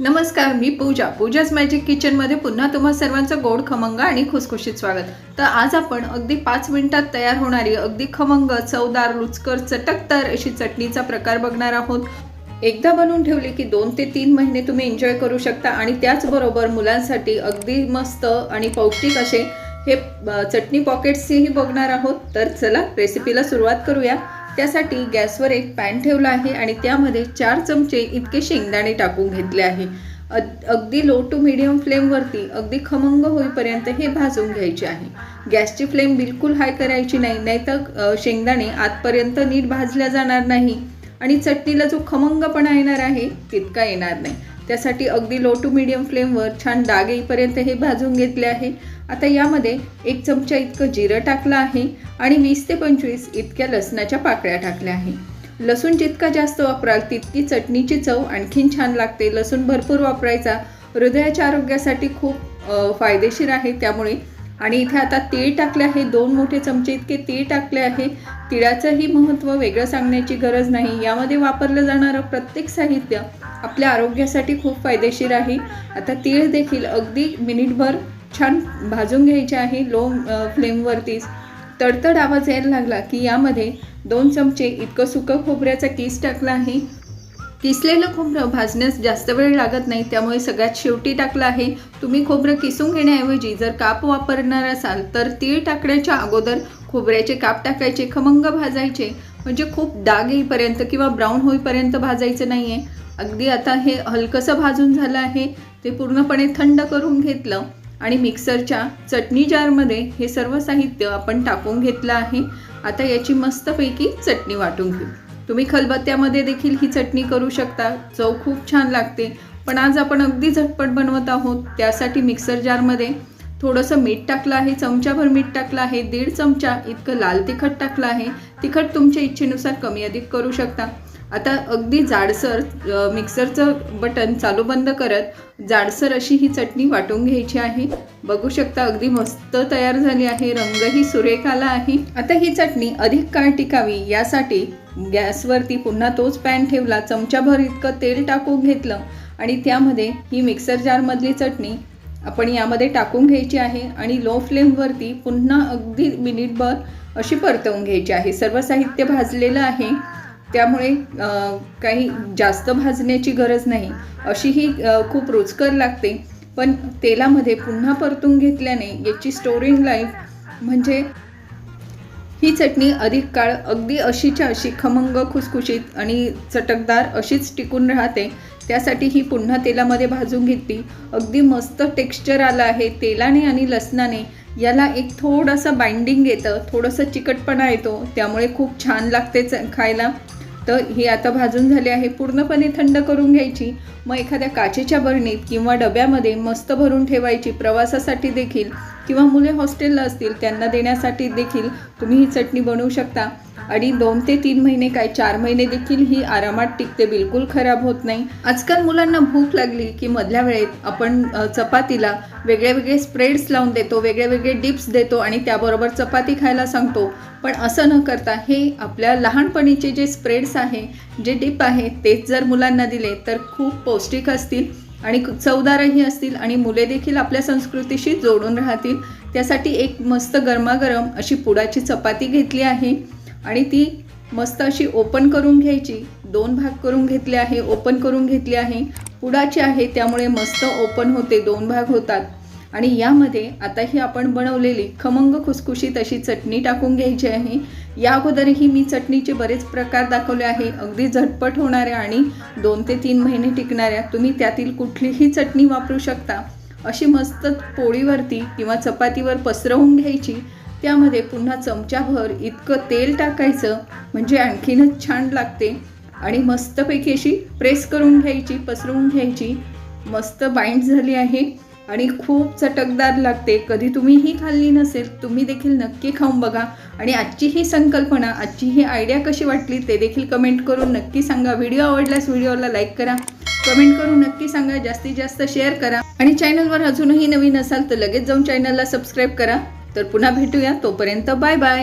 नमस्कार मी पूजा. पूजाच मॅजिक किचनमध्ये पुन्हा तुम्हा सर्वांचं गोड खमंग आणि खुसखुशीत स्वागत. तर आज आपण अगदी पाच मिनिटात तयार होणारी अगदी खमंग चवदार रुचकर चटकदार अशी चटणीचा प्रकार बघणार आहोत. एकदा बनवून ठेवली की दोन ते तीन महिने तुम्ही एन्जॉय करू शकता आणि त्याचबरोबर मुलांसाठी अगदी मस्त आणि पौष्टिक असे हे चटणी पॉकेट्सही बघणार आहोत. तर चला रेसिपीला सुरुवात करूया. त्यासाठी गॅसवर एक पॅन ठेवला आहे आणि त्यामध्ये चार चमचे इतके शेंगदाणे टाकून घेतले आहे. अग- अगदी लो टू मिडियम फ्लेमवरती अगदी खमंग होईपर्यंत हे भाजून घ्यायचे आहे. गॅसची फ्लेम बिलकुल हाय करायची नाही नाहीतर शेंगदाणे आतपर्यंत नीट भाजल्या जाणार नाही आणि चटणीला जो खमंगपणा येणार आहे तितका येणार नाही. त्यासाठी अगदी लो टू मिडियम फ्लेमवर छान डाग येईपर्यंत हे भाजून घेतले आहे. आता यामध्ये एक चमचा इतकं जिरं टाकलं आहे आणि वीस ते पंचवीस इतक्या लसणाच्या पाकळ्या टाकल्या आहे. लसूण जितका जास्त वापराल तितकी चटणीची चव आणखीन छान लागते. लसूण भरपूर वापरायचा. हृदयाच्या आरोग्यासाठी खूप फायदेशीर आहे. त्यामुळे आणि इथे आता तीळ टाकले आहे. दोन मोठे चमचे इतके तीळ टाकले आहे. तिळाचंही महत्त्व वेगळं सांगण्याची गरज नाही. यामध्ये वापरलं जाणारं प्रत्येक साहित्य आपल्या आरोग्यासाठी खूप फायदेशीर आहे. आता तीळ देखील अगदी मिनिटभर छान भाजून घ्यायचे आहे. लो फ्लेमवरतीच तडतड आवाज यायला लागला की यामध्ये दोन चमचे इतकं सुकं खोबऱ्याचा केस टाकला आहे. किसलेलं खोबरं भाजण्यास जास्त वेळ लागत नाही त्यामुळे सगळ्यात शेवटी टाकलं आहे. तुम्ही खोबरं किसून घेण्याऐवजी जर काप वापरणार असाल तर तीळ टाकण्याच्या अगोदर खोबऱ्याचे काप टाकायचे खमंग भाजायचे. म्हणजे खूप डाग येईपर्यंत किंवा ब्राऊन होईपर्यंत भाजायचं नाही आहे अगदी आता हे हलकंसं भाजून झालं आहे ते पूर्णपणे थंड करून घेतलं. आणि मिक्सरच्या चटणी जारमध्ये हे सर्व साहित्य आपण टाकून घेतलं आहे. आता याची मस्तपैकी चटणी वाटून घेऊ. तुम्ही खलबत्त्यामध्ये देखील ही चटणी करू शकता. चव खूप छान लागते. पण आज आपण अगदी झटपट बनवत आहोत. त्यासाठी मिक्सर जारमध्ये थोडंसं मीठ टाकलं आहे. चमचाभर मीठ टाकलं आहे. दीड चमचा इतकं लाल तिखट टाकलं आहे. तिखट तुमच्या इच्छेनुसार कमी अधिक करू शकता. आता अगदी जाडसर मिक्सरचं बटन चालू बंद करत जाडसर अशी ही चटणी वाटून घ्यायची आहे. बघू शकता अगदी मस्त तयार झाली आहे. रंगही सुरेख आला आहे. आता ही चटणी अधिक काळ टिकावी यासाठी गॅसवरती पुन्हा तोच पॅन ठेवला चमचाभर इतकं तेल टाकून घेतलं आणि त्यामध्ये ही मिक्सर जारमधली चटणी आपण यामध्ये टाकून घ्यायची आहे आणि लो फ्लेमवरती पुन्हा अगदी मिनिटभर अशी परतवून घ्यायची आहे. सर्व साहित्य भाजलेलं आहे. त्यामुळे काही जास्त भाजण्याची गरज नाही. अशी ही खूप रुचकर लागते. पण तेलामध्ये पुन्हा परतून घेतल्याने याची स्टोरिंग लाईफ म्हणजे ही चटणी अधिक काळ अगदी अशीच्या अशी खमंग खुसखुशीत आणि चटकदार अशीच टिकून राहते. त्यासाठी ही पुन्हा तेलामध्ये भाजून घेतली. अगदी मस्त टेक्स्चर आलं आहे. तेलाने आणि लसणाने याला एक थोडंसं बाइंडिंग येतं. थोडंसं चिकटपणा येतो. त्यामुळे खूप छान लागते च खायला. तर ही आता भाजून झाली आहे. पूर्णपणे थंड करून घ्यायची. मग एखाद्या काचेच्या बरणीत किंवा डब्यामध्ये मस्त भरून ठेवायची प्रवासासाठी देखील. किंवा मुले हॉस्टेलला असतील त्यांना देण्यासाठी देखील तुम्ही ही चटणी बनवू शकता. आणि दोन ते तीन महिने काय चार महिने देखील ही आरामात टिकते बिलकुल खराब होत नाही. आजकाल मुलांना भूक लागली की मधल्या वेळेत आपण चपातीला वेगळे वेगळे स्प्रेड्स लावून देतो वेगळे वेगळे डिप्स देतो आणि त्याबरोबर चपाती खायला सांगतो. पण असं न करता हे आपल्या लहानपणीचे जे स्प्रेड्स आहे जे डिप आहे तेच जर मुलांना दिले तर खूप पौष्टिक असतील. आणि चवदारही असतील आणि मुले देखील आपल्या संस्कृतीशी जोडून राहतील त्यासाठी एक मस्त गरमागरम अशी पुडाची चपाती घेतली आहे. आणि ती मस्त अशी ओपन करून घ्यायची. दोन भाग करून घेतले आहे ओपन करून घेतली आहे. पुडाची आहे त्यामुळे मस्त ओपन होते दोन भाग होतात. आणि यामध्ये आता ही आपण बनवलेली खमंग खुसखुशीत अशी चटणी टाकून घ्यायची आहे. या अगोदरही मी चटणीचे बरेच प्रकार दाखवले आहे. अगदी झटपट होणाऱ्या आणि दोन ते तीन महिने टिकणाऱ्या तुम्ही त्यातील कुठलीही चटणी वापरू शकता. अशी मस्त पोळीवरती किंवा चपातीवर पसरवून घ्यायची. त्यामध्ये पुन्हा चमच्याभर इतकं तेल टाकायचं म्हणजे आणखीनच छान लागते. आणि मस्तपैकी अशी प्रेस करून घ्यायची पसरवून घ्यायची. मस्त बाइंड झाली आहे. आणि खूप चटकदार लागते. कधी तुम्ही ही खाल्ली नसेल तुम्ही देखील नक्की खाऊन बघा. आणि आजची ही संकल्पना आजची ही आयडिया कशी वाटली ते देखील कमेंट करून नक्की सांगा. व्हिडिओ आवडल्यास व्हिडिओला लाईक करा. कमेंट करून नक्की सांगा. जास्तीत जास्त शेअर करा. आणि चॅनलवर अजूनही नवीन असाल तर लगेच जाऊन चॅनलला सबस्क्राईब करा. तर पुन्हा भेटूया. तोपर्यंत बाय बाय